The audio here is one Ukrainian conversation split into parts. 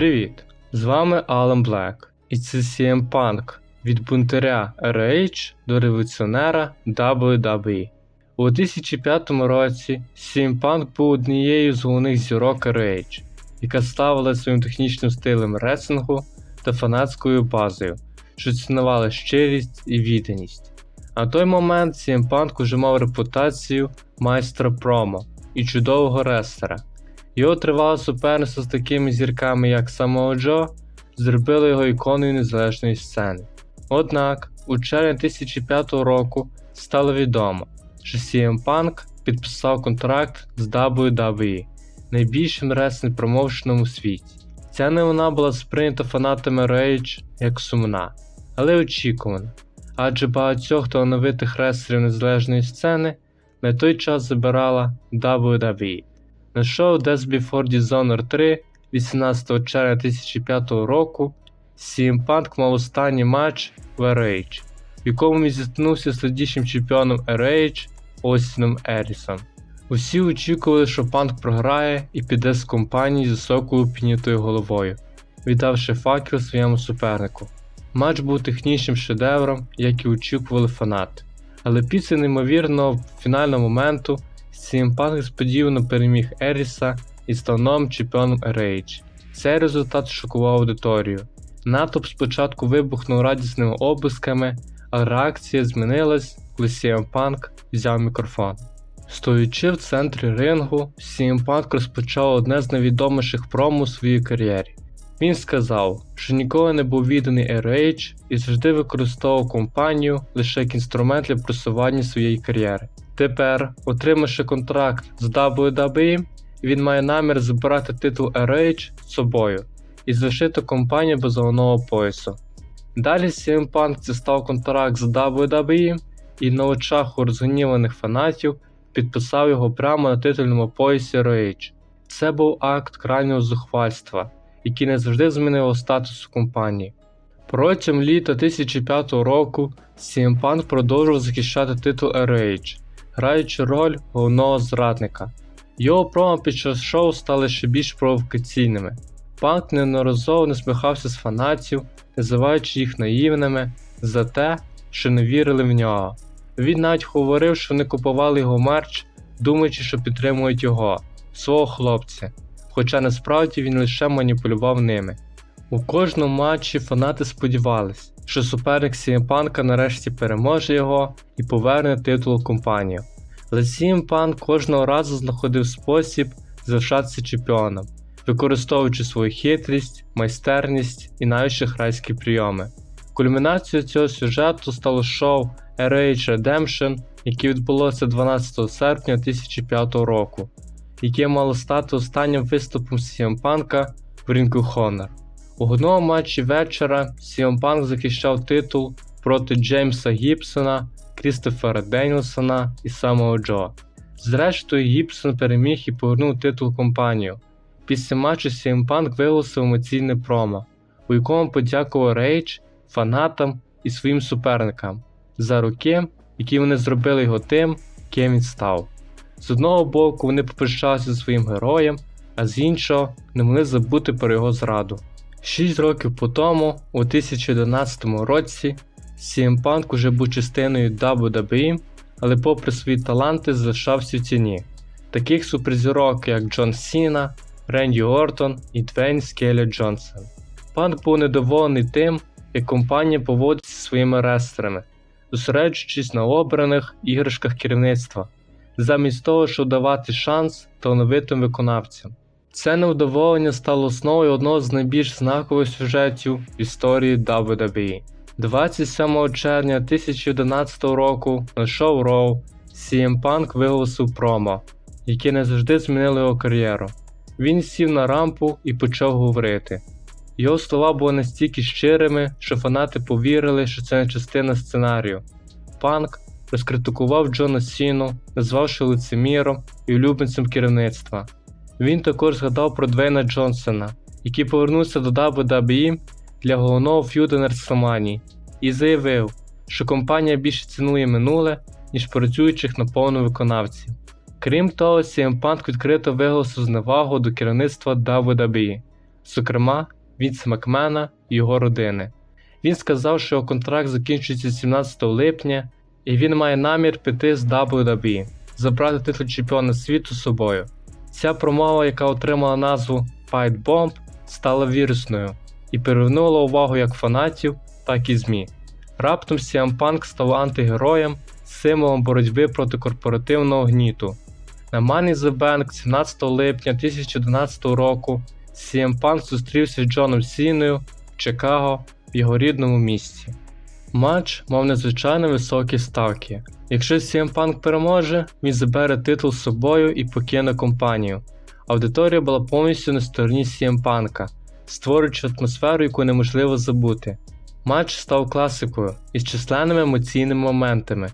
Привіт! З вами Алан Блек, і це CM Punk від бунтаря RH до революціонера WWE. У 2005 році CM Punk був однією з головних зірок RH, яка ставила своїм технічним стилем ресингу та фанатською базою, що цінувала щирість і відданість. На той момент CM Punk уже мав репутацію майстра промо і чудового рестера. Його тривале суперництво з такими зірками, як Самоа Джо, зробило його іконою незалежної сцени. Однак, у червні 2005 року стало відомо, що CM Punk підписав контракт з WWE, найбільшим рестлинг промоушеном у світі. Ця новина була сприйнята фанатами Rage як сумна, але очікувана, адже багатьох талановитих рестлерів незалежної сцени на той час забирала WWE. На шоу Death Before Dishonor 3 18 червня 2005 року CM Punk мав останній матч в RH, в якому він зіткнувся з тодішнім чемпіоном RH Остіном Ерісом. Усі очікували, що Панк програє і піде з компанії з високою піднятою головою, віддавши факел своєму супернику. Матч був технічним шедевром, як і очікували фанати. Але після неймовірного фінального моменту CM Punk несподівано переміг Еріса і став новим чемпіоном RH. Цей результат шокував аудиторію. Натовп спочатку вибухнув радісними облисками, а реакція змінилась, коли Punk взяв мікрофон. Стоючи в центрі рингу, Punk розпочав одне з найвідоміших промо у своїй кар'єрі. Він сказав, що ніколи не був відданий RH і завжди використовував компанію лише як інструмент для просування своєї кар'єри. Тепер, отримавши контракт з WWE, він має намір забрати титул RH з собою і залишити компанію без головного поясу. Далі CM Punk дістав контракт з WWE і на очах у розгніваних фанатів підписав його прямо на титульному поясі RH. Це був акт крайнього зухвальства, який не завжди змінив статус компанії. Протягом літа 2005 року CM Punk продовжував захищати титул RH, граючи роль головного зрадника. Його промо під час шоу стали ще більш провокаційними. Панк неодноразово насміхався з фанатів, називаючи їх наївними за те, що не вірили в нього. Він навіть говорив, що вони купували його мерч, думаючи, що підтримують його, свого хлопця, хоча насправді він лише маніпулював ними. У кожному матчі фанати сподівались, що суперник CM нарешті переможе його і поверне титул у компанію. Але CM кожного разу знаходив спосіб залишатися чемпіоном, використовуючи свою хитрість, майстерність і навіть шахрайські прийоми. Кульмінацією цього сюжету стало шоу RH Redemption, яке відбулося 12 серпня 2005 року, яке мало стати останнім виступом CM в of Honor. У одному матчі вечора Punk захищав титул проти Джеймса Гібсона, Крістофера Денілсона і самого Джо. Зрештою, Гібсон переміг і повернув титул компанію. Після матчу Punk виголосив емоційне промо, у якому подякував Рейдж, фанатам і своїм суперникам за роки, які вони зробили його тим, ким він став. З одного боку, вони попрощалися зі своїм героєм, а з іншого не могли забути про його зраду. Шість років по тому, у 2011 році, CM Punk уже був частиною WWE, але попри свої таланти залишався в ціні. Таких суперзірок, як Джон Сіна, Ренді Ортон і Двейн Скеля Джонсон. Панк був недоволений тим, як компанія поводиться зі своїми рестлерами, зосереджуючись на обраних іграшках керівництва, замість того, щоб давати шанс талановитим виконавцям. Це невдоволення стало основою одного з найбільш знакових сюжетів в історії WWE. 27 червня 2011 року на шоу Raw CM Punk виголосив промо, яке не завжди змінило його кар'єру. Він сів на рампу і почав говорити. Його слова були настільки щирими, що фанати повірили, що це не частина сценарію. Панк розкритикував Джона Сіну, назвавши лицеміром і улюбленцем керівництва. Він також згадав про Двейна Джонсона, який повернувся до WWE для головного ф'юду WrestleMania, і заявив, що компанія більше цінує минуле, ніж працюючих на повну виконавців. Крім того, CM Punk відкрито виголосив зневагу до керівництва WWE, зокрема Вінса Макмена і його родини. Він сказав, що його контракт закінчується 17 липня, і він має намір піти з WWE, забрати титул чемпіона світу з собою. Ця промова, яка отримала назву Fight Bomb, стала вірусною і привернула увагу як фанатів, так і ЗМІ. Раптом CM Punk став антигероєм, символом боротьби проти корпоративного гніту. На Money the Bank 17 липня 2011 року CM Punk зустрівся з Джоном Сіною в Чикаго в його рідному місті. Матч мав надзвичайно високі ставки. Якщо CM Punk переможе, він забере титул з собою і покине компанію. Аудиторія була повністю на стороні CM Punk, створюючи атмосферу, яку неможливо забути. Матч став класикою із численними емоційними моментами.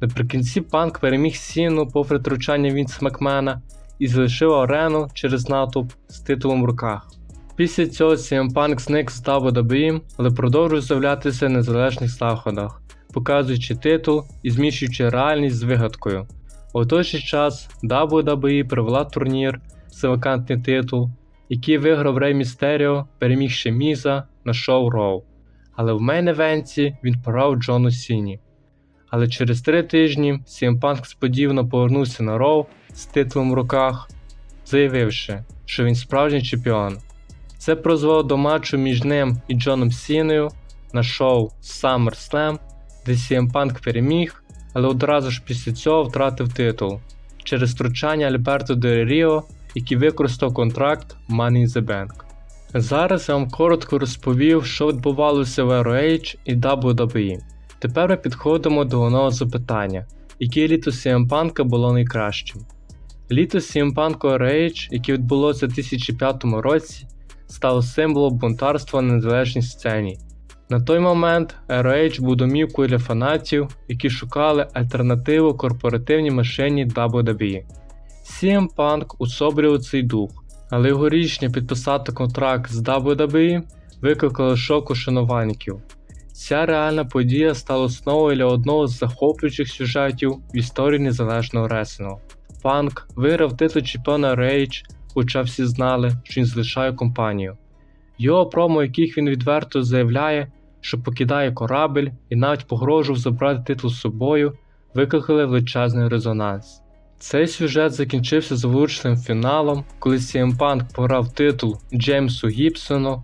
Наприкінці Панк переміг Сіну попри втручання Вінса Макмена і залишив арену через натовп з титулом в руках. Після цього CM Punk зник з WWE, але продовжує з'являтися на незалежних заходах, показуючи титул і зміщуючи реальність з вигадкою. У той же час WWE провела турнір за вакантний титул, який виграв Рей Містеріо, перемігши Міза на шоу Роу. Але в мейн-евенті він порав Джону Сіні. Але через три тижні CM Punk сподівано повернувся на Роу з титулом в руках, заявивши, що він справжній чемпіон. Це призвело до матчу між ним і Джоном Сіною на шоу SummerSlam, де CM Punk переміг, але одразу ж після цього втратив титул через втручання Альберто Дель Ріо, який використав контракт Money in the Bank. Зараз я вам коротко розповів, що відбувалося в ROH і WWE. Тепер ми підходимо до головного запитання, яке літо CM Punk було найкращим. Літо CM Punk ROH, яке відбулося у 2005 році, стало символом бунтарства на незалежній сцені. На той момент ROH був домівкою для фанатів, які шукали альтернативу корпоративній машині WWE. CM Punk усобрював цей дух, але його рішення підписати контракт з WWE викликало шок у шанувальників. Ця реальна подія стала основою для одного з захоплюючих сюжетів в історії незалежного реслінгу. Панк виграв титул чемпіона Рейдж, хоча всі знали, що він залишає компанію. Його промо, яких він відверто заявляє, що покидає корабель і навіть погрожував забрати титул з собою, викликали величезний резонанс. Цей сюжет закінчився заворушним фіналом, коли CM Punk пограв титул Джеймсу Гібсону,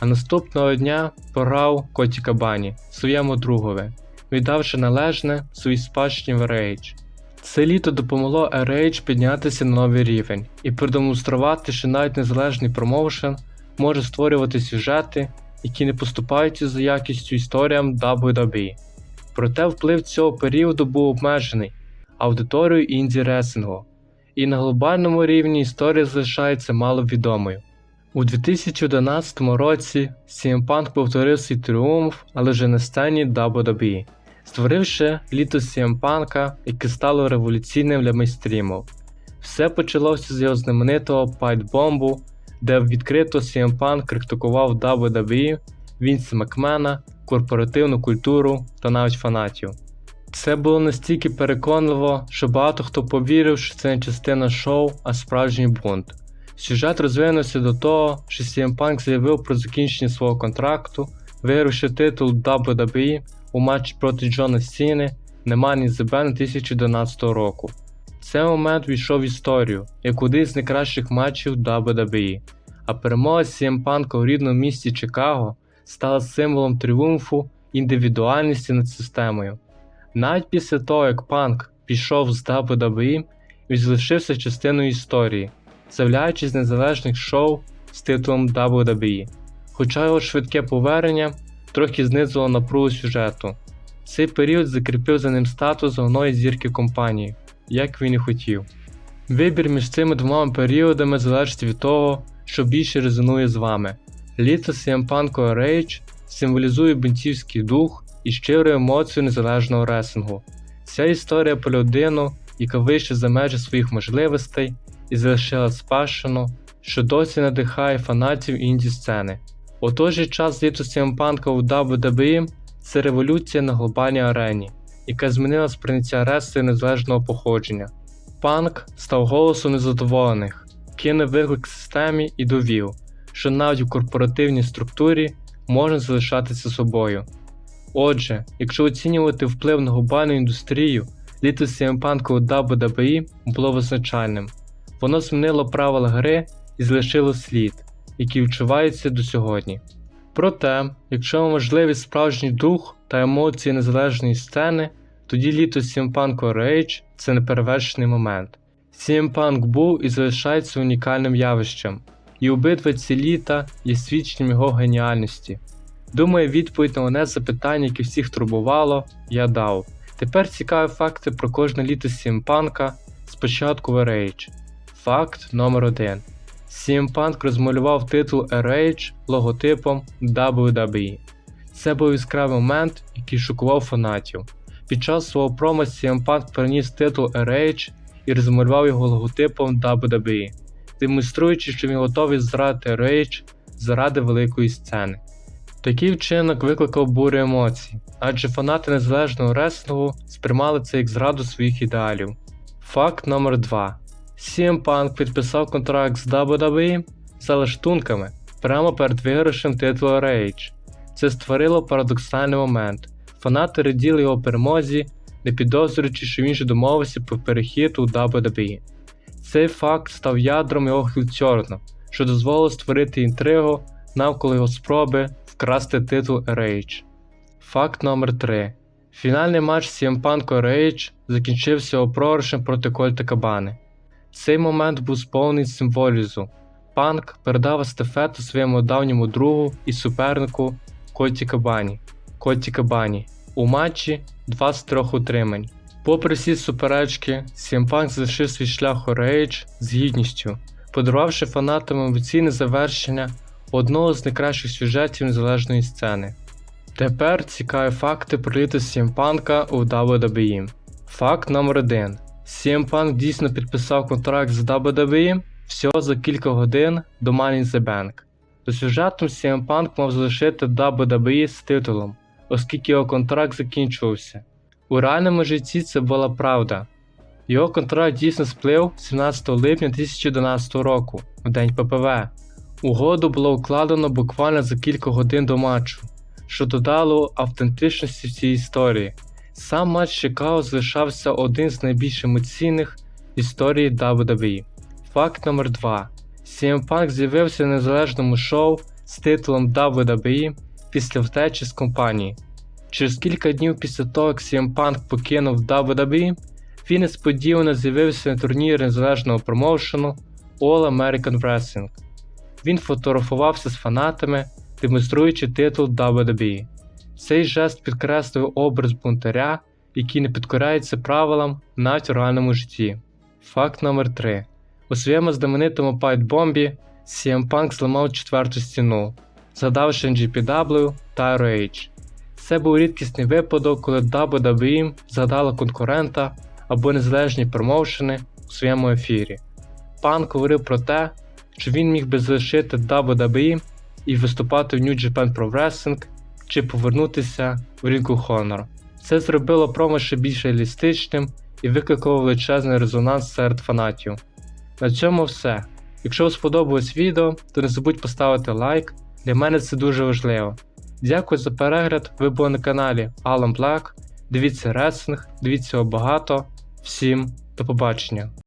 а наступного дня порав Коті Кабані, своєму другові, віддавши належне своїй спадщині в RH. Це літо допомогло RH піднятися на новий рівень і продемонструвати, що навіть незалежний промоушен може створювати сюжети, які не поступаються за якістю історіям WWE. Проте вплив цього періоду був обмежений аудиторією інді ресингу, і на глобальному рівні історія залишається маловідомою. У 2011 році CM Punk повторив свій тріумф, але вже на сцені WWE, створивши літо Punk, яке стало революційним для мейстріму. Все почалося з його знаменитого пайт-бомбу, де відкрито Punk критикував WWE, Вінса Макмена, корпоративну культуру та навіть фанатів. Це було настільки переконливо, що багато хто повірив, що це не частина шоу, а справжній бунт. Сюжет розвинувся до того, що CM Punk заявив про закінчення свого контракту, вигравши титул WWE у матчі проти Джона Сіни the Bank 2011 року. Цей момент війшов в історію як один з найкращих матчів WWE, а перемога CM Punk у рідному місті Чикаго стала символом тріумфу індивідуальності над системою. Навіть після того, як Панк пішов з WWE, він залишився частиною історії, з'являючись незалежних шоу з титулом WWE. Хоча його швидке повернення трохи знизило напругу сюжету. Цей період закріпив за ним статус головної зірки компанії, як він і хотів. Вибір між цими двома періодами залежить від того, що більше резонує з вами. Літо Punk Rage символізує бунтівський дух і щиру емоцію незалежного ресингу. Ця історія про людину, яка вийшла за межі своїх можливостей і залишила спадщину, що досі надихає фанатів інді сцени. У той же час літо Сімпанка у WWE це революція на глобальній арені, яка змінила сприйняття реслі незалежного походження. Панк став голосом незадоволених, кинув виклик системі і довів, що навіть у корпоративній структурі можна залишатися собою. Отже, якщо оцінювати вплив на глобальну індустрію, літо Punk у WWE було визначальним. Воно змінило правила гри і залишило слід, який вчувається до сьогодні. Проте, якщо вам важливий справжній дух та емоції незалежної сцени, тоді літо Punk Rage – це неперевершений момент. Punk був і залишається унікальним явищем, і обидва ці літа є свідченням його геніальності. Думаю, відповідь на одне запитання, яке всіх турбувало, я дав. Тепер цікаві факти про кожне літо Punk спочатку в RH. Факт номер 1 CM Punk розмалював титул RH логотипом WWE. Це був яскравий момент, який шокував фанатів. Під час свого промо CM Punk переніс титул RH і розмалював його логотипом WWE, демонструючи, що він готовий зрадити RH заради великої сцени. Такий вчинок викликав бурю емоцій, адже фанати незалежного реслингу сприймали це як зраду своїх ідеалів. Факт номер 2 CM Punk підписав контракт з WWE за лаштунками прямо перед виграшем титулу Rage. Це створило парадоксальний момент. Фанати раділи його перемозі, не підозрюючи, що він же домовився про перехід у WWE. Цей факт став ядром його хілтьорну, що дозволило створити інтригу навколо його спроби вкрасти титул RH. Факт номер 3 Фінальний матч CM Punk RH закінчився опрограшем проти Кольта Кабани. Цей момент був сповнений символізу. Панк передав естафету своєму давньому другу і супернику Кольті Кабані. Кольті Кабані у матчі 2 з 3 утримань. Попри всі суперечки, Punk залишив свій шлях у Rage з гідністю, подарувавши фанатам емоційне завершення одного з найкращих сюжетів незалежної сцени. Тепер цікаві факти про літо Punk у WWE. Факт номер 1 CM Punk дійсно підписав контракт з WWE всього за кілька годин до Money in the Bank. За сюжетом CM Punk мав залишити WWE з титулом, оскільки його контракт закінчувався. У реальному житті це була правда. Його контракт дійсно сплив 17 липня 2011 року, в день ППВ. Угоду було укладено буквально за кілька годин до матчу, що додало автентичності в цій історії. Сам матч Чикаго залишався один з найбільш емоційних в історії WWE. Факт номер 2 CM Punk з'явився в незалежному шоу з титулом WWE після втечі з компанії. Через кілька днів після того, як CM Punk покинув WWE, він несподівано з'явився на турнірі незалежного промоушену All American Wrestling. Він фотографувався з фанатами, демонструючи титул WWE. Цей жест підкреслив образ бунтаря, який не підкоряється правилам навіть у реальному житті. Факт номер 3 У своєму знаменитому пайт-бомбі CM Punk зламав четверту стіну, згадавши NGPW та ROH. Це був рідкісний випадок, коли WWE згадала конкурента або незалежні промоушени у своєму ефірі. Панк говорив про те, що він міг би залишити WWE і виступати в New Japan Pro Wrestling чи повернутися Ring of Honor. Це зробило промо ще більш реалістичним і викликало величезний резонанс серед фанатів. На цьому все. Якщо вам сподобалось відео, то не забудь поставити лайк, для мене це дуже важливо. Дякую за перегляд, ви були на каналі Alan Black. Дивіться реслинг, дивіться його багато. Всім до побачення!